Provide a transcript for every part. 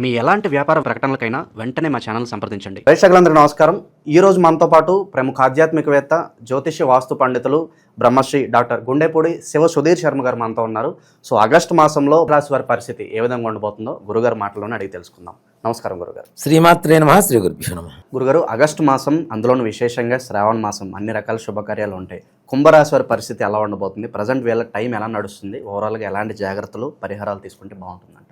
మీ ఎలాంటి వ్యాపార ప్రకటనలకైనా వెంటనే మా ఛానల్ సంప్రదించండి. ప్రేక్షకులందరికీ నమస్కారం. ఈ రోజు మనతో పాటు ప్రముఖ ఆధ్యాత్మికవేత్త జ్యోతిష్య వాస్తు పండితులు బ్రహ్మశ్రీ డాక్టర్ గుండెపూడి శివ సుధీర్ శర్మ గారు మనతో ఉన్నారు. సో ఆగస్టు మాసంలో రాశి వారి పరిస్థితి ఏ విధంగా ఉండబోతుందో గురుగారు మాటలోనే అడిగి తెలుసుకుందాం. నమస్కారం గురుగారు. శ్రీమాత్రే నమ శ్రీ గురుభ్యో నమ. గురుగారు ఆగస్టు మాసం అందులోనూ విశేషంగా శ్రావణ మాసం అన్ని రకాల శుభకార్యాలు ఉంటాయి. కుంభరాశి వారి పరిస్థితి ఎలా ఉండబోతుంది? ప్రజెంట్ వీళ్ళ టైం ఎలా నడుస్తుంది? ఓవరాల్గా ఎలాంటి జాగ్రత్తలు పరిహారాలు తీసుకుంటే బాగుంటుంది అంటారు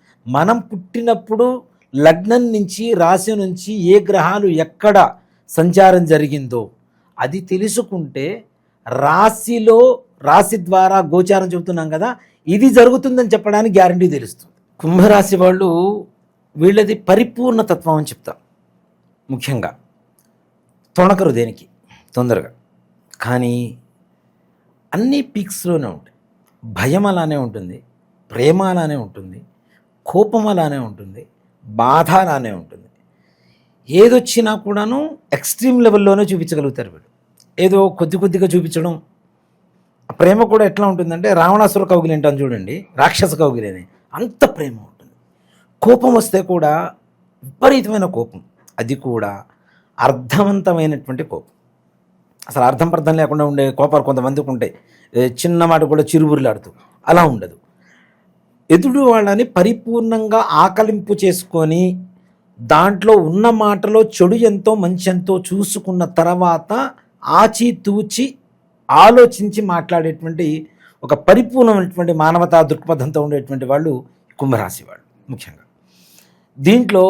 మనం పుట్టినప్పుడు లగ్నం నుంచి రాశి నుంచి ఏ గ్రహాలు ఎక్కడ సంచారం జరిగిందో అది తెలుసుకుంటే రాశిలో రాశి ద్వారా గోచారం చెబుతున్నాం కదా ఇది జరుగుతుందని చెప్పడానికి గ్యారంటీ తెలుస్తుంది. కుంభరాశి వాళ్ళు వీళ్ళది పరిపూర్ణ తత్వం అని చెప్తాం. ముఖ్యంగా తొణకరు దేనికి? తొందరగా. కానీ అన్ని పీక్స్లోనే ఉంటాయి. భయం అలానే ఉంటుంది. ప్రేమ అలానే ఉంటుంది. కోపం అలానే ఉంటుంది బాధ అలానే ఉంటుంది. ఏదొచ్చినా కూడాను ఎక్స్ట్రీమ్ లెవెల్లోనే చూపించగలుగుతారు వీడు. ఏదో కొద్ది కొద్దిగా చూపించడం. ఆ ప్రేమ కూడా ఎట్లా ఉంటుందంటే రావణాసుర కౌగిలి అంటాం చూడండి రాక్షస కౌగిలి అని. అంత ప్రేమ ఉంటుంది. కోపం వస్తే కూడా విపరీతమైన కోపం. అది కూడా అర్థవంతమైనటువంటి కోపం. అసలు అర్థం పర్థం లేకుండా ఉండే కోపాలు కొంతమందికి ఉంటాయి. ఏ చిన్న మాట కూడా చిరుబురులాడుతూ అలా ఉండదు. ఎదుడు వాళ్ళని పరిపూర్ణంగా ఆకలింపు చేసుకొని దాంట్లో ఉన్న మాటలో చెడు ఎంతో మంచి ఎంతో చూసుకున్న తర్వాత ఆచితూచి ఆలోచించి మాట్లాడేటువంటి ఒక పరిపూర్ణమైనటువంటి మానవతా దృక్పథంతో ఉండేటువంటి వాళ్ళు కుంభరాశి వాళ్ళు ముఖ్యంగా. దీంట్లో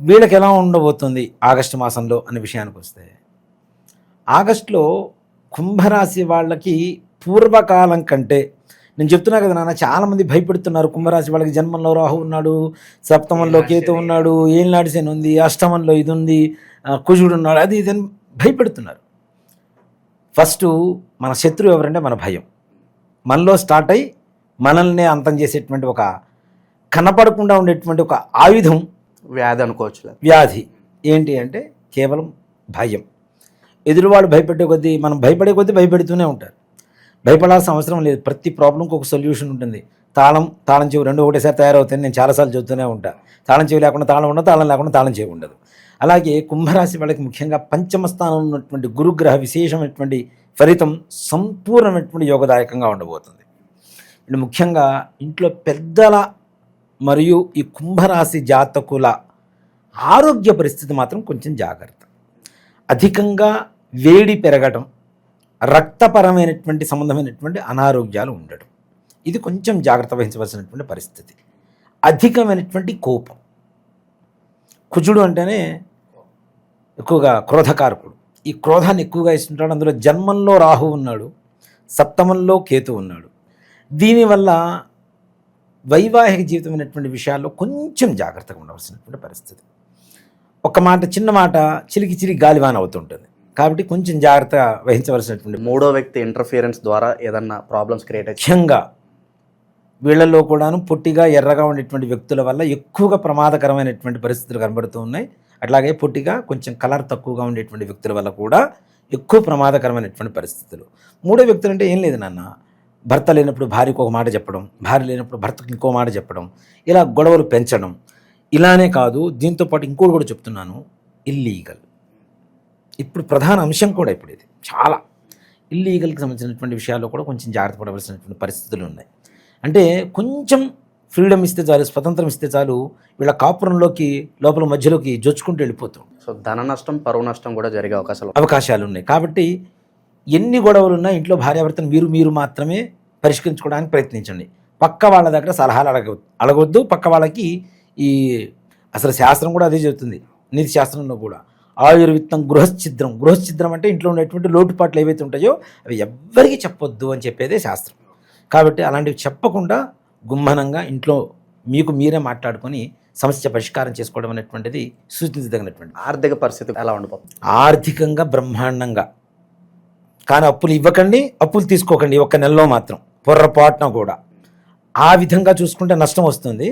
వీళ్ళకి ఎలా ఉండబోతుంది ఆగస్టు మాసంలో అనే విషయానికి వస్తే ఆగస్టులో కుంభరాశి వాళ్ళకి పూర్వకాలం కంటే నేను చెప్తున్నా కదా నాన్న చాలామంది భయపెడుతున్నారు. కుంభరాశి వాళ్ళకి జన్మంలో రాహు ఉన్నాడు సప్తమంలో కేతు ఉన్నాడు ఏలినాటి శని ఉంది అష్టమంలో ఇది ఉంది కుజుడు ఉన్నాడు. అది ఇది భయపెడుతున్నారు. ఫస్ట్ మన శత్రువు ఎవరంటే మన భయం. మనలో స్టార్ట్ అయ్యి మనల్ని అంతం చేసేటువంటి ఒక కనపడకుండా ఉండేటువంటి ఒక ఆయుధం వ్యాధి అనుకోవచ్చు వ్యాధి. ఏంటి అంటే కేవలం భయం. ఎదురువాడు భయపెట్టే కొద్దీ మనం భయపడే కొద్దీ భయపెడుతూనే ఉంటారు. భయపడాల్సిన అవసరం లేదు. ప్రతి ప్రాబ్లంకి ఒక సొల్యూషన్ ఉంటుంది. తాళం తాళం చెవి రెండు ఒకటేసారి తయారవుతుంది నేను చాలాసార్లు చెబుతూనే ఉంటా. తాళం చెవి లేకుండా తాళం ఉండదు తాళం లేకుండా తాళం చెవి ఉండదు. అలాగే కుంభరాశి వాళ్ళకి ముఖ్యంగా పంచమ స్థానంలో ఉన్నటువంటి గురుగ్రహ విశేషమైనటువంటి ఫలితం సంపూర్ణమైనటువంటి యోగదాయకంగా ఉండబోతుంది. ఇప్పుడు ముఖ్యంగా ఇంట్లో పెద్దల మరియు ఈ కుంభరాశి జాతకుల ఆరోగ్య పరిస్థితి మాత్రం కొంచెం జాగ్రత్త. అధికంగా వేడి పెరగటం రక్తపరమైనటువంటి సంబంధమైనటువంటి అనారోగ్యాలు ఉండడం. ఇది కొంచెం జాగ్రత్త వహించవలసినటువంటి పరిస్థితి. అధికమైనటువంటి కోపం. కుజుడు అంటేనే ఎక్కువగా క్రోధకారకుడు. ఈ క్రోధాన్ని ఎక్కువగా ఇస్తుంటాడు. అందులో జన్మంలో రాహు ఉన్నాడు. సప్తమంలో కేతు ఉన్నాడు. దీనివల్ల వైవాహిక జీవితమైనటువంటి విషయాల్లో కొంచెం జాగ్రత్తగా ఉండవలసినటువంటి పరిస్థితి. ఒక మాట చిన్న మాట చిలికి చిలికి గాలివాన అవుతుంటుంది. కాబట్టి కొంచెం జాగ్రత్త వహించవలసినటువంటి మూడో వ్యక్తి ఇంటర్ఫియరెన్స్ ద్వారా ఏదన్నా ప్రాబ్లమ్స్ క్రియేట్ ముఖ్యంగా వీళ్ళల్లో కూడాను పొట్టిగా ఎర్రగా ఉండేటువంటి వ్యక్తుల వల్ల ఎక్కువగా ప్రమాదకరమైనటువంటి పరిస్థితులు కనబడుతూ ఉన్నాయి. అట్లాగే పొట్టిగా కొంచెం కలర్ తక్కువగా ఉండేటువంటి వ్యక్తుల వల్ల కూడా ఎక్కువ ప్రమాదకరమైనటువంటి పరిస్థితులు. మూడో వ్యక్తులు అంటే ఏం లేదు నాన్న. భర్త లేనప్పుడు భార్యకు ఒక మాట చెప్పడం భార్య లేనప్పుడు భర్తకు ఇంకో మాట చెప్పడం ఇలా గొడవలు పెంచడం. ఇలానే కాదు దీంతో పాటు ఇంకోటి కూడా చెప్తున్నాను. ఇల్లీగల్ ఇప్పుడు ప్రధాన అంశం కూడా ఇప్పుడు ఇది. చాలా. ఇల్లీగల్కి సంబంధించినటువంటి విషయాల్లో కూడా కొంచెం జాగ్రత్త పడవలసినటువంటి పరిస్థితులు ఉన్నాయి. అంటే కొంచెం ఫ్రీడమ్ ఇస్తే చాలు స్వతంత్రం ఇస్తే చాలు వీళ్ళ కాపురంలోకి లోపల మధ్యలోకి జొచ్చుకుంటూ వెళ్ళిపోతుంది సో ధన నష్టం పరువు నష్టం కూడా జరిగే అవకాశాలు అవకాశాలు ఉన్నాయి. కాబట్టి ఎన్ని గొడవలు ఉన్నా ఇంట్లో భార్యాభర్తను మీరు మీరు మాత్రమే పరిష్కరించుకోవడానికి ప్రయత్నించండి. పక్క వాళ్ళ దగ్గర సలహాలు అడగ అడగవద్దు పక్క వాళ్ళకి ఈ అసలు శాస్త్రం కూడా అదే చెబుతుంది. నీతి శాస్త్రంలో కూడా ఆయుర్విత్తం గృహశ్చిద్రం గృహశ్చిద్రం అంటే ఇంట్లో ఉండేటువంటి లోటుపాట్లు ఏవైతే ఉంటాయో అవి ఎవ్వరికీ చెప్పొద్దు అని చెప్పేదే శాస్త్రం. కాబట్టి అలాంటివి చెప్పకుండా గుమ్మనంగా ఇంట్లో మీకు మీరే మాట్లాడుకొని సమస్య పరిష్కారం చేసుకోవడం అనేటువంటిది సూచించదగినటువంటి ఆర్థిక పరిస్థితి ఎలా ఉండిపోతుంది? ఆర్థికంగా బ్రహ్మాండంగా. కానీ అప్పులు ఇవ్వకండి అప్పులు తీసుకోకండి ఒక్క నెలలో మాత్రం పొర్రపాటున కూడా. ఆ విధంగా చూసుకుంటే నష్టం వస్తుంది.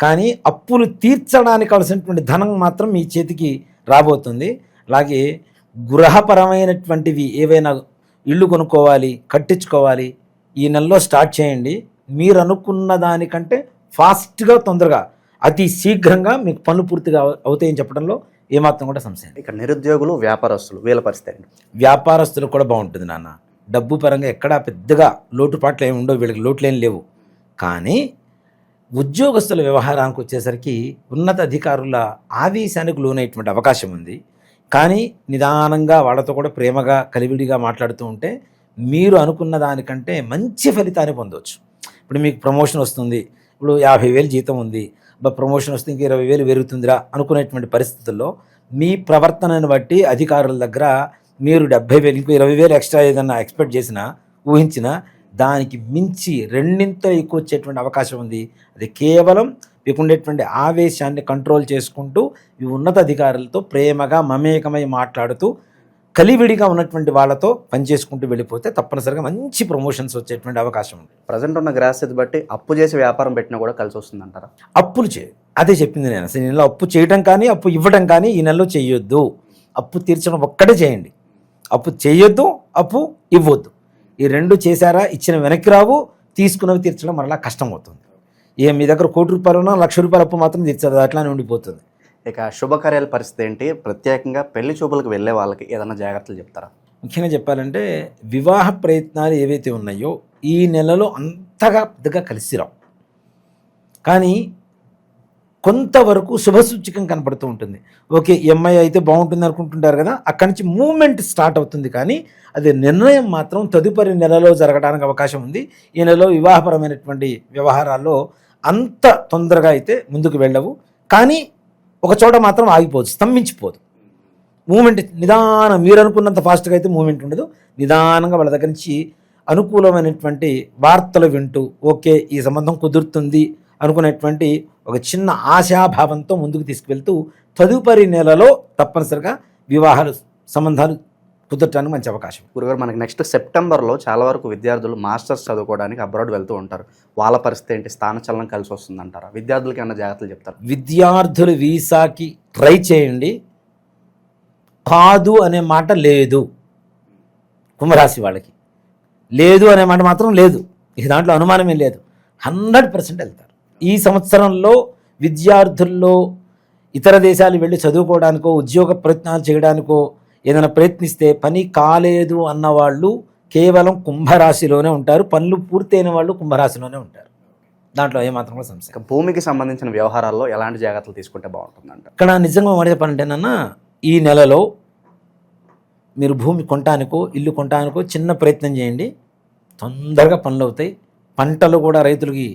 కానీ అప్పులు తీర్చడానికి కావాల్సినటువంటి ధనం మాత్రం మీ చేతికి రాబోతుంది. అలాగే గృహపరమైనటువంటివి ఏవైనా ఇల్లు కొనుక్కోవాలి కట్టించుకోవాలి ఈ నెలలో స్టార్ట్ చేయండి. మీరు అనుకున్న దానికంటే ఫాస్ట్గా తొందరగా అతి శీఘ్రంగా మీకు పనులు పూర్తిగా అవ- అవుతాయని చెప్పడంలో ఏమాత్రం కూడా సంశయం లేదు. ఇక నిరుద్యోగులు వ్యాపారస్తులు వీళ్ళ పరిస్థితి ఏంటి? వ్యాపారస్తులకు కూడా బాగుంటుంది నాన్న. డబ్బు పరంగా ఎక్కడా పెద్దగా లోటుపాట్లు ఏమి ఉండవు వీళ్ళకి లోట్లు లేవు. కానీ ఉద్యోగస్తుల వ్యవహారానికి వచ్చేసరికి ఉన్నత అధికారుల ఆవేశానికి లోనయ్యేటువంటి అవకాశం ఉంది. కానీ నిదానంగా వాళ్ళతో కూడా ప్రేమగా కలివిడిగా మాట్లాడుతూ ఉంటే మీరు అనుకున్న దానికంటే మంచి ఫలితాన్ని పొందవచ్చు ఇప్పుడు మీకు ప్రమోషన్ వస్తుంది. ఇప్పుడు యాభై వేలు జీతం ఉంది. బా ప్రమోషన్ వస్తే ఇంక ఇరవై వేలు పెరుగుతుందిరా అనుకునేటువంటి పరిస్థితుల్లో మీ ప్రవర్తనను బట్టి అధికారుల దగ్గర మీరు డెబ్బై వేలు ఇంకో ఇరవై వేలు ఎక్స్ట్రా ఏదన్నా ఎక్స్పెక్ట్ చేసినా ఊహించినా దానికి మించి రెండింత ఎక్కువ వచ్చేటువంటి అవకాశం ఉంది. అది కేవలం మీకు ఉండేటువంటి ఆవేశాన్ని కంట్రోల్ చేసుకుంటూ ఈ ఉన్నత అధికారులతో ప్రేమగా మమేకమై మాట్లాడుతూ కలివిడిగా ఉన్నటువంటి వాళ్ళతో పనిచేసుకుంటూ వెళ్ళిపోతే తప్పనిసరిగా మంచి ప్రమోషన్స్ వచ్చేటువంటి అవకాశం ఉంది. ప్రజెంట్ ఉన్న గ్రాస్థితి బట్టి అప్పు చేసి వ్యాపారం పెట్టినా కూడా కలిసి వస్తుంది అంటారా అప్పులు చేయ అదే చెప్పింది నేను. అసలు ఈ నెలలో అప్పు చేయడం కానీ అప్పు ఇవ్వడం కానీ ఈ నెలలో చేయొద్దు. అప్పు తీర్చడం ఒక్కటే చేయండి. అప్పు చేయొద్దు అప్పు ఇవ్వద్దు. ఈ రెండు చేశారా ఇచ్చిన వెనక్కి రావు తీసుకున్నవి తీర్చడం మరలా కష్టం అవుతుంది ఏ మీ దగ్గర కోటి రూపాయలు ఉన్నా లక్ష రూపాయల అప్పు మాత్రం తీర్చదు అట్లానే ఉండిపోతుంది. ఇక శుభకార్యాల పరిస్థితి ఏంటి? ప్రత్యేకంగా పెళ్ళి చూపులకు వెళ్ళే వాళ్ళకి ఏదైనా జాగ్రత్తలు చెప్తారా? ముఖ్యంగా చెప్పాలంటే వివాహ ప్రయత్నాలు ఏవైతే ఉన్నాయో ఈ నెలలో అంతగా పెద్దగా కలిసి రావు. కానీ కొంతవరకు శుభసూచకం కనపడుతూ ఉంటుంది. ఓకే ఎంఐ అయితే బాగుంటుంది అనుకుంటుంటారు కదా అక్కడి నుంచి మూమెంట్ స్టార్ట్ అవుతుంది కానీ అది నిర్ణయం మాత్రం తదుపరి నెలలో జరగడానికి అవకాశం ఉంది. ఈ నెలలో వివాహపరమైనటువంటి వ్యవహారాల్లో అంత తొందరగా అయితే ముందుకు వెళ్ళవు. కానీ ఒక చోట మాత్రం ఆగిపోదు స్తంభించిపోదు. మూమెంట్ నిదానం మీరు అనుకున్నంత ఫాస్ట్గా అయితే మూమెంట్ ఉండదు. నిదానంగా వాళ్ళ దగ్గర నుంచి అనుకూలమైనటువంటి వార్తలు వింటూ ఓకే ఈ సంబంధం కుదురుతుంది అనుకునేటువంటి ఒక చిన్న ఆశాభావంతో ముందుకు తీసుకువెళ్తూ తదుపరి నెలలో తప్పనిసరిగా వివాహాలు సంబంధాలు కుదరటానికి మంచి అవకాశం. గురుగారు మనకి నెక్స్ట్ సెప్టెంబర్లో చాలా వరకు విద్యార్థులు మాస్టర్స్ చదువుకోవడానికి అబ్రాడ్ వెళ్తూ ఉంటారు. వాళ్ళ పరిస్థితి ఏంటి? స్థానచలనం కలిసి వస్తుంది అంటారా విద్యార్థులకి ఏమైనా జాగ్రత్తలు చెప్తారు? విద్యార్థులు వీసాకి ట్రై చేయండి. కాదు అనే మాట లేదు. కుంభరాశి వాళ్ళకి. లేదు అనే మాట మాత్రం లేదు. ఇక దాంట్లో అనుమానమే లేదు. హండ్రెడ్ పర్సెంట్ వెళ్తారు. ఈ సంవత్సరంలో విద్యార్థుల్లో ఇతర దేశాలు వెళ్ళి చదువుకోవడానికో ఉద్యోగ ప్రయత్నాలు చేయడానికో ఏదైనా ప్రయత్నిస్తే పని కాలేదు అన్న వాళ్ళు కేవలం కుంభరాశిలోనే ఉంటారు. పనులు పూర్తయిన వాళ్ళు కుంభరాశిలోనే ఉంటారు. దాంట్లో ఏమాత్రం కూడా సమస్య భూమికి సంబంధించిన వ్యవహారాల్లో ఎలాంటి జాగ్రత్తలు తీసుకుంటే బాగుంటుందంట? ఇక్కడ నిజంగా మాట చెప్పాలంటేనన్నా ఈ నెలలో మీరు భూమి కొనటానికో ఇల్లు కొనటానికో చిన్న ప్రయత్నం చేయండి. తొందరగా పనులు అవుతాయి పంటలు కూడా రైతులకి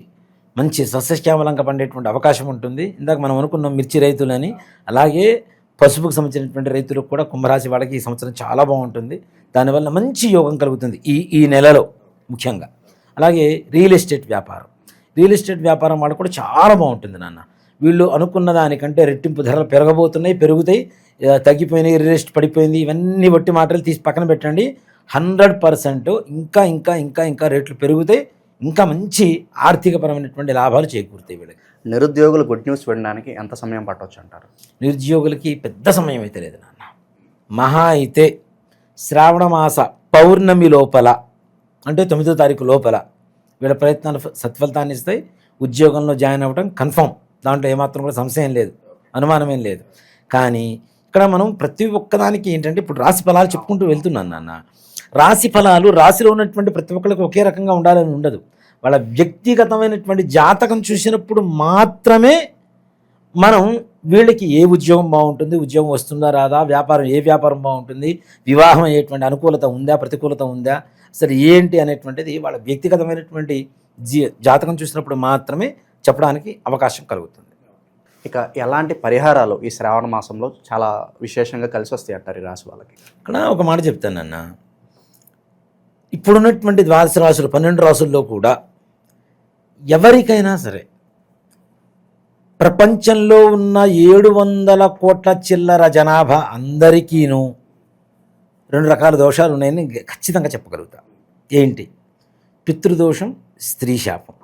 మంచి సస్యశ్యామలంగా పండేటువంటి అవకాశం ఉంటుంది. ఇందాక మనం అనుకున్నాం మిర్చి రైతులని. అలాగే పసుపుకు సంబంధించినటువంటి రైతులకు కూడా కుంభరాశి వాళ్ళకి ఈ సంవత్సరం చాలా బాగుంటుంది. దానివల్ల మంచి యోగం కలుగుతుంది ఈ ఈ నెలలో ముఖ్యంగా. అలాగే రియల్ ఎస్టేట్ వ్యాపారం. రియల్ ఎస్టేట్ వ్యాపారం వాళ్ళు కూడా చాలా బాగుంటుంది నాన్న. వీళ్ళు అనుకున్న దానికంటే రెట్టింపు ధరలు పెరగబోతున్నాయి పెరుగుతాయి. తగ్గిపోయినాయి రియల్ ఎస్టేట్ పడిపోయింది. ఇవన్నీ బట్టి మాటలు తీసి పక్కన పెట్టండి. హండ్రెడ్ పర్సెంట్ ఇంకా ఇంకా ఇంకా ఇంకా రేట్లు పెరుగుతాయి. ఇంకా మంచి ఆర్థికపరమైనటువంటి లాభాలు చేకూరుతాయి వీళ్ళకి. నిరుద్యోగులు గుడ్ న్యూస్ వినడానికి ఎంత సమయం పట్టవచ్చు అంటారు? నిరుద్యోగులకి పెద్ద సమయం అయితే లేదు నాన్న. మహా అయితే శ్రావణ మాస పౌర్ణమి లోపల అంటే తొమ్మిదో తారీఖు లోపల వీళ్ళ ప్రయత్నాలు సత్ఫలితాన్ని ఇస్తాయి. ఉద్యోగంలో జాయిన్ అవ్వడం కన్ఫర్మ్. దాంట్లో ఏమాత్రం కూడా సంశయం లేదు. అనుమానమేం లేదు. కానీ ఇక్కడ మనం ప్రతి ఒక్కదానికి ఏంటంటే ఇప్పుడు రాశి ఫలాలు చెప్పుకుంటూ వెళ్తున్నాను నాన్న. రాశి ఫలాలు రాశిలో ఉన్నటువంటి ప్రతి ఒక్కరికి ఒకే రకంగా ఉండాలని ఉండదు. వాళ్ళ వ్యక్తిగతమైనటువంటి జాతకం చూసినప్పుడు మాత్రమే మనం వీళ్ళకి ఏ ఉద్యోగం బాగుంటుంది ఉద్యోగం వస్తుందా రాదా వ్యాపారం ఏ వ్యాపారం బాగుంటుంది వివాహం అయ్యేటువంటి అనుకూలత ఉందా ప్రతికూలత ఉందా అసలు ఏంటి అనేటువంటిది వాళ్ళ వ్యక్తిగతమైనటువంటి జీ జాతకం చూసినప్పుడు మాత్రమే చెప్పడానికి అవకాశం కలుగుతుంది. ఇక ఎలాంటి పరిహారాలు ఈ శ్రావణ మాసంలో చాలా విశేషంగా కలిసి వస్తాయి అంటారు ఈ రాశి వాళ్ళకి? ఇక్కడ ఒక మాట చెప్తానన్న. ఇప్పుడున్నటువంటి ద్వాదశ రాశులు పన్నెండు రాసుల్లో కూడా ఎవరికైనా సరే ప్రపంచంలో ఉన్న ఏడు వందల కోట్ల చిల్లర జనాభా అందరికీను రెండు రకాల దోషాలు ఉన్నాయని ఖచ్చితంగా చెప్పగలుగుతా. ఏంటి? పితృదోషం స్త్రీ శాపం.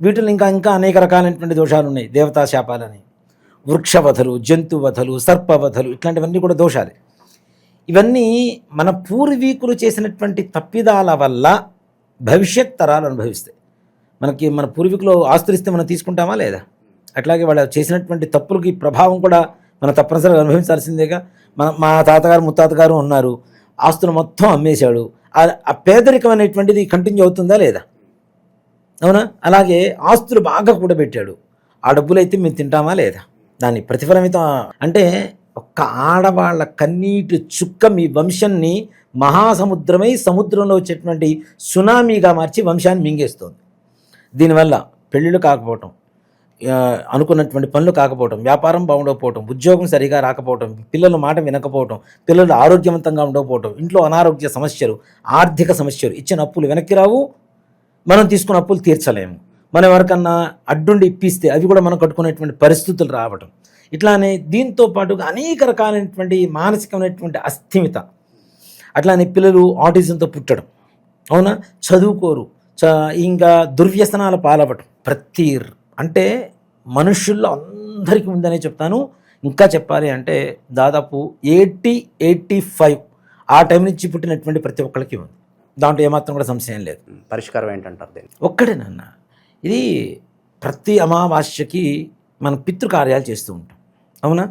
వీటిలో ఇంకా ఇంకా అనేక రకాలైనటువంటి దోషాలు ఉన్నాయి. దేవతా శాపాలని వృక్షవధలు జంతువధలు సర్పవధలు ఇట్లాంటివన్నీ కూడా దోషాలే. ఇవన్నీ మన పూర్వీకులు చేసినటువంటి తప్పిదాల వల్ల భవిష్యత్ తరాలు అనుభవిస్తాయి. మనకి మన పూర్వీకులు ఆస్తులు ఇస్తే మనం తీసుకుంటామా లేదా? అట్లాగే వాళ్ళు చేసినటువంటి తప్పులకి ప్రభావం కూడా మనం తప్పనిసరిగా అనుభవించాల్సిందేగా. మన మా తాతగారు ముత్తాతగారు ఉన్నారు. ఆస్తులు మొత్తం అమ్మేశాడు. ఆ- పేదరికం అనేటువంటిది కంటిన్యూ అవుతుందా లేదా? అవునా? అలాగే ఆస్తులు బాగా కూడబెట్టాడు. ఆ డబ్బులు అయితే మేము తింటామా లేదా? దాని ప్రతిఫలమితం అంటే ఒక్క ఆడవాళ్ళ కన్నీటి చుక్క మీ వంశాన్ని మహాసముద్రమై సముద్రంలో వచ్చేటువంటి సునామీగా మార్చి వంశాన్ని మింగేస్తుంది. దీనివల్ల పెళ్ళిళ్ళు కాకపోవటం అనుకున్నటువంటి పనులు కాకపోవటం వ్యాపారం బాగుండకపోవటం ఉద్యోగం సరిగా రాకపోవటం పిల్లల మాట వినకపోవటం పిల్లలు ఆరోగ్యవంతంగా ఉండకపోవటం ఇంట్లో అనారోగ్య సమస్యలు ఆర్థిక సమస్యలు ఇచ్చిన అప్పులు వెనక్కి రావు. మనం తీసుకున్న అప్పులు తీర్చలేము. మనం ఎవరికన్నా అడ్డుండి ఇప్పిస్తే అవి కూడా మనం కట్టుకునేటువంటి పరిస్థితులు రావటం. ఇట్లానే దీంతో పాటుగా అనేక రకాలైనటువంటి మానసికమైనటువంటి అస్థిమిత. అట్లానే పిల్లలు ఆటిజంతో పుట్టడం. అవునా? చదువుకోరు. ఇంకా దుర్వ్యసనాల పాలవటం ప్రతి అంటే మనుషుల్లో అందరికీ ఉందనే చెప్తాను. ఇంకా చెప్పాలి అంటే దాదాపు ఎయిటీ ఎయిటీ ఫైవ్ ఆ టైం నుంచి పుట్టినటువంటి ప్రతి ఒక్కరికి ఉంది. దాంట్లో ఏమాత్రం కూడా సంశయం లేదు. పరిష్కారం ఏంటంటారు దీనికి ఒక్కడే నాన్న. ఇది ప్రతి అమావాస్యకి మనం పితృకార్యాలు చేస్తూ ఉంటాం. అవునా?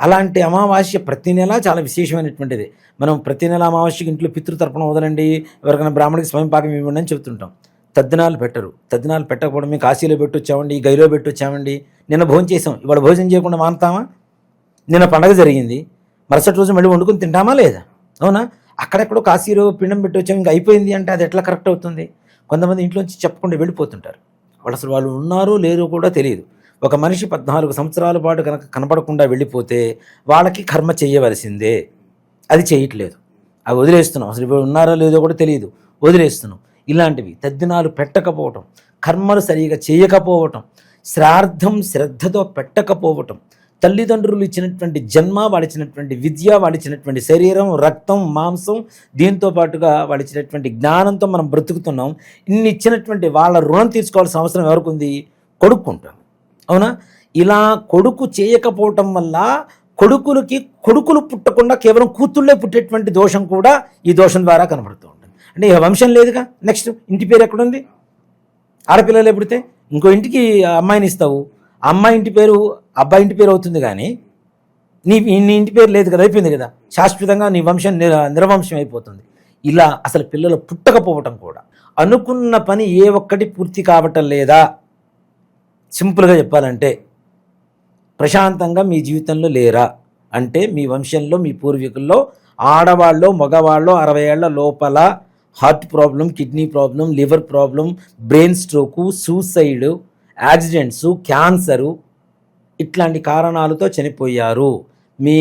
అలాంటి అమావాస్య ప్రతి నెల చాలా విశేషమైనటువంటిది. మనం ప్రతి నెల అమావాస్యకి ఇంట్లో పితృతర్పణ వదలండి ఎవరికైనా బ్రాహ్మణికి స్వయం పాకం ఇవ్వండి అని చెప్తుంటాం. తద్దినాలు పెట్టరు. తద్దినాలు పెట్టకపోవడం మేము కాశీలో పెట్టొచ్చామండి గైలో పెట్టొచ్చామండి. నిన్న భోజనం చేసాం ఇవాళ భోజనం చేయకుండా మానుతామా? నిన్న పండగ జరిగింది. మరుసటి రోజు మళ్ళీ వండుకొని తింటామా లేదా? అవునా? అక్కడెక్కడో కాశీలో పిండం పెట్టొచ్చాం ఇంకా అయిపోయింది అంటే అది ఎట్లా కరెక్ట్ అవుతుంది? కొంతమంది ఇంట్లోంచి చెప్పకుండా వెళ్ళిపోతుంటారు. వాళ్ళు అసలు వాళ్ళు ఉన్నారో లేరో కూడా తెలియదు. ఒక మనిషి పద్నాలుగు సంవత్సరాల పాటు కనుక కనపడకుండా వెళ్ళిపోతే వాళ్ళకి కర్మ చేయవలసిందే. అది చేయట్లేదు. అవి వదిలేస్తున్నాం. అసలు ఇప్పుడు ఉన్నారో లేదో కూడా తెలియదు. వదిలేస్తున్నాం. ఇలాంటివి తద్దినాలు పెట్టకపోవటం కర్మలు సరిగా చేయకపోవటం శ్రార్థం శ్రద్ధతో పెట్టకపోవటం తల్లిదండ్రులు ఇచ్చినటువంటి జన్మ వాళ్ళిచ్చినటువంటి విద్య వాళ్ళిచ్చినటువంటి శరీరం రక్తం మాంసం దీంతో పాటుగా వాళ్ళిచ్చినటువంటి జ్ఞానంతో మనం బ్రతుకుతున్నాం. ఇన్ని ఇచ్చినటువంటి వాళ్ళ రుణం తీర్చుకోవాల్సిన అవసరం ఎవరికి ఉంది కొడుక్కుంటాం. అవునా? ఇలా కొడుకు చేయకపోవటం వల్ల కొడుకులకి కొడుకులు పుట్టకుండా కేవలం కూతుళ్ళే పుట్టేటువంటి దోషం కూడా ఈ దోషం ద్వారా కనబడుతుంది. అంటే ఇక వంశం లేదుగా. నెక్స్ట్ ఇంటి పేరు ఎక్కడుంది? ఆడపిల్లలు ఎప్పుడితే? ఇంకో ఇంటికి అమ్మాయిని ఇస్తావు. అమ్మాయి ఇంటి పేరు అబ్బాయి ఇంటి పేరు అవుతుంది కానీ నీ నీ ఇంటి పేరు లేదు కదా అయిపోయింది కదా. శాశ్వతంగా నీ వంశం నిర నిర్వంశం అయిపోతుంది. ఇలా అసలు పిల్లలు పుట్టకపోవటం కూడా. అనుకున్న పని ఏ ఒక్కటి పూర్తి కావటం లేదా? సింపుల్గా చెప్పాలంటే ప్రశాంతంగా మీ జీవితంలో లేరా? అంటే మీ వంశంలో మీ పూర్వీకుల్లో ఆడవాళ్ళు మగవాళ్ళు అరవై ఏళ్ళ లోపల heart problem kidney problem liver problem brain stroke suicide accidents cancer ఇట్లాంటి కారణాలతో చనిపోయారు. మీ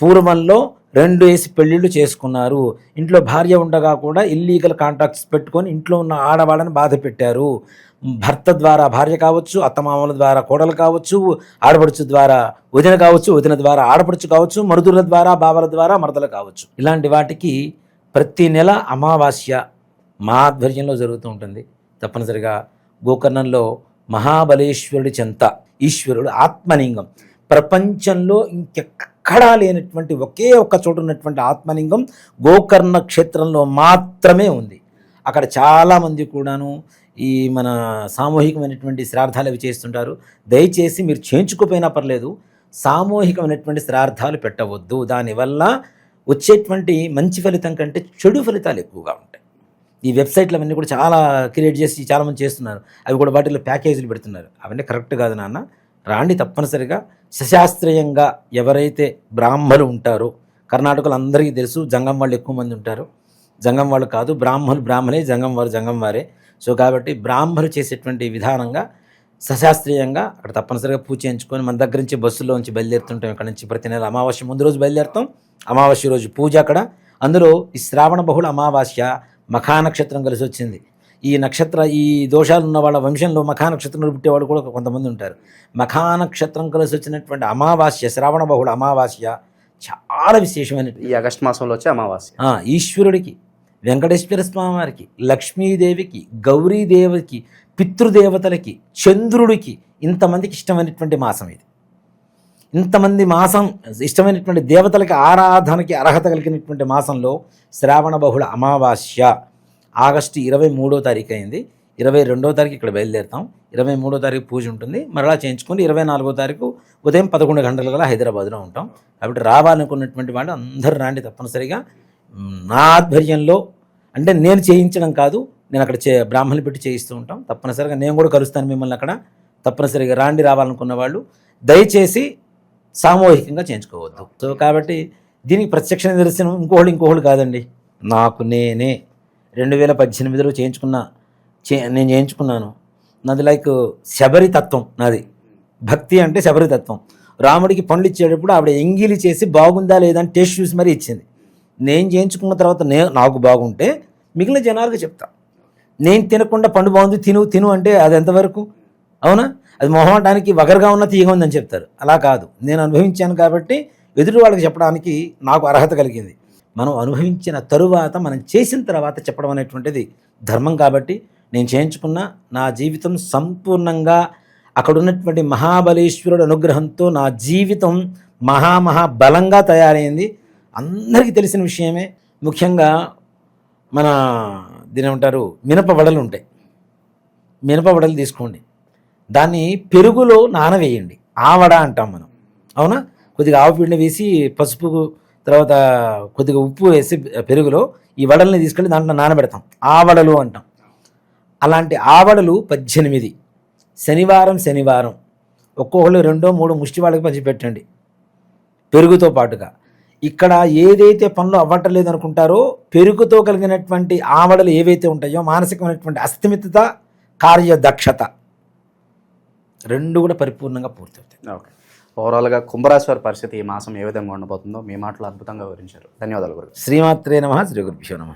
పూర్వంలో రెండు వేసి పెళ్ళిళ్ళు చేసుకున్నారు. ఇంట్లో భార్య ఉండగా కూడా ఇల్లీగల్ కాంటాక్ట్స్ పెట్టుకొని ఇంట్లో ఉన్న ఆడవాళ్ళని బాధ పెట్టారు. భర్త ద్వారా భార్య కావచ్చు అత్తమామల ద్వారా కోడలు కావచ్చు ఆడపడుచు ద్వారా వదిన కావచ్చు వదిన ద్వారా ఆడపడుచు కావచ్చు మరుదుల ద్వారా బావల ద్వారా మరదలు కావచ్చు. ఇలాంటి వాటికి ప్రతి నెల అమావాస్య మా ఆధ్వర్యంలో జరుగుతూ ఉంటుంది. తప్పనిసరిగా గోకర్ణంలో మహాబలేశ్వరుడి చెంత ఈశ్వరుడు ఆత్మలింగం. ప్రపంచంలో ఇంకెక్కడా లేనటువంటి ఒకే ఒక్క చోట ఉన్నటువంటి ఆత్మలింగం గోకర్ణ క్షేత్రంలో మాత్రమే ఉంది. అక్కడ చాలామంది కూడాను ఈ మన సామూహికమైనటువంటి శ్రార్థాలు అవి చేస్తుంటారు. దయచేసి మీరు చేయించుకోపోయినా పర్లేదు సామూహికమైనటువంటి శ్రార్థాలు పెట్టవద్దు. దానివల్ల వచ్చేటువంటి మంచి ఫలితం కంటే చెడు ఫలితాలు ఎక్కువగా ఉంటాయి. ఈ వెబ్సైట్లు అవన్నీ కూడా చాలా క్రియేట్ చేసి చాలామంది చేస్తున్నారు. అవి కూడా వాటిలో ప్యాకేజీలు పెడుతున్నారు. అవన్నీ కరెక్ట్ కాదు నాన్న. రాండి తప్పనిసరిగా. సశాస్త్రీయంగా ఎవరైతే బ్రాహ్మలు ఉంటారో కర్ణాటకలో అందరికీ తెలుసు జంగం వాళ్ళు ఎక్కువ మంది ఉంటారు. జంగం వాళ్ళు కాదు బ్రాహ్మలు బ్రాహ్మణే జంగం వారు జంగం వారే. సో కాబట్టి బ్రాహ్మలు చేసేటువంటి విధానంగా సశాస్త్రీయంగా అక్కడ తప్పనిసరిగా పూజ చేయించుకొని మన దగ్గర నుంచి బస్సులో నుంచి బయలుదేరుతుంటాం ఇక్కడ నుంచి ప్రతి నెల అమావాస్య ముందు రోజు బయలుదేరుతాం. అమావాస్య రోజు పూజ అక్కడ. అందులో ఈ శ్రావణ బహుళ అమావాస్య మఖా నక్షత్రం కలిసి వచ్చింది. ఈ నక్షత్ర ఈ దోషాలు ఉన్న వాళ్ళ వంశంలో మఖా నక్షత్రంలో పుట్టేవాళ్ళు కూడా కొంతమంది ఉంటారు. మఖా నక్షత్రం కలిసి వచ్చినటువంటి అమావాస్య శ్రావణ బహుళ అమావాస్య చాలా విశేషమైన ఈ ఆగస్ట్ మాసంలో వచ్చే అమావాస్య. ఈశ్వరుడికి వెంకటేశ్వర స్వామి వారికి లక్ష్మీదేవికి గౌరీదేవికి పితృదేవతలకి చంద్రుడికి ఇంతమందికి ఇష్టమైనటువంటి మాసం ఇది. ఇంతమంది మాసం ఇష్టమైనటువంటి దేవతలకి ఆరాధనకి అర్హత కలిగినటువంటి మాసంలో శ్రావణ బహుళ అమావాస్య. ఆగస్టు ఇరవై మూడో తారీఖు అయింది. ఇరవై రెండో తారీఖు ఇక్కడ బయలుదేరుతాం. ఇరవై మూడో తారీఖు పూజ ఉంటుంది. మరలా చేయించుకొని ఇరవై నాలుగో తారీఖు ఉదయం పదకొండు గంటల కల్లా హైదరాబాద్లో ఉంటాం. కాబట్టి రావాలనుకున్నటువంటి వాళ్ళు అందరూ రాండి తప్పనిసరిగా. నా ఆధ్వర్యంలో అంటే నేను చేయించడం కాదు నేను అక్కడ చే బ్రాహ్మణులు పెట్టి చేయిస్తూ ఉంటాం. తప్పనిసరిగా నేను కూడా కలుస్తాను మిమ్మల్ని అక్కడ. తప్పనిసరిగా రాండి రావాలనుకున్న వాళ్ళు దయచేసి సామూహికంగా చేయించుకోవద్దు. సో కాబట్టి దీనికి ప్రత్యక్ష నిదర్శనం ఇంకోళ్ళు ఇంకోళ్ళు కాదండి. నాకు నేనే రెండు వేల పద్దెనిమిదిలో చేయించుకున్న చే నేను చేయించుకున్నాను. నాది లైక్ శబరి తత్వం నాది. భక్తి అంటే శబరి తత్వం. రాముడికి పండ్లు ఇచ్చేటప్పుడు ఆవిడ ఎంగిలి చేసి బాగుందా లేదా అని టేస్ట్ చూసి మరీ ఇచ్చింది. నేను చేయించుకున్న తర్వాత నే నాకు బాగుంటే మిగిలిన జనాలకు చెప్తా. నేను తినకుండా పండు బాగుంది తిను తిను అంటే అది ఎంతవరకు? అవునా? అది మొహమాటానికి వగరుగా ఉన్న తీగ ఉందని చెప్తారు. అలా కాదు. నేను అనుభవించాను కాబట్టి ఎదుటి వాళ్ళకి చెప్పడానికి నాకు అర్హత కలిగింది. మనం అనుభవించిన తరువాత మనం చేసిన తర్వాత చెప్పడం అనేటువంటిది ధర్మం కాబట్టి నేను చేయించుకున్న నా జీవితం సంపూర్ణంగా అక్కడ ఉన్నటువంటి మహాబలేశ్వరుడు అనుగ్రహంతో నా జీవితం మహామహా బలంగా తయారైంది. అందరికీ తెలిసిన విషయమే. ముఖ్యంగా మన దీని ఏమంటారు? మినప వడలు ఉంటాయి. మినప వడలు తీసుకోండి. దాన్ని పెరుగులో నానవేయండి. ఆవడ అంటాం మనం. అవునా? కొద్దిగా ఆవు పిండి వేసి పసుపు తర్వాత కొద్దిగా ఉప్పు వేసి పెరుగులో ఈ వడల్ని తీసుకెళ్ళి దాంట్లో నానబెడతాం. ఆవడలు అంటాం. అలాంటి ఆవడలు పద్దెనిమిది. శనివారం శనివారం. ఒక్కొక్కళ్ళు రెండో మూడు ముష్టి వాళ్ళకి పంచిపెట్టండి. పెరుగుతో పాటుగా. ఇక్కడ ఏదైతే పనులు అవ్వట్లేదు అనుకుంటారో పెరుగుతో కలిగినటువంటి ఆవడలు ఏవైతే ఉంటాయో మానసికమైనటువంటి అస్థిమితత కార్యదక్షత రెండు కూడా పరిపూర్ణంగా పూర్తవుతాయి. ఓకే. ఓవరాల్గా కుంభరాశి వారి పరిస్థితి ఈ మాసం ఏ విధంగా ఉండబోతుందో మీ మాటలు అద్భుతంగా వివరించారు. ధన్యవాదాలు గురు శ్రీమాత్రే నమ శ్రీ గురుభ్యో నమ.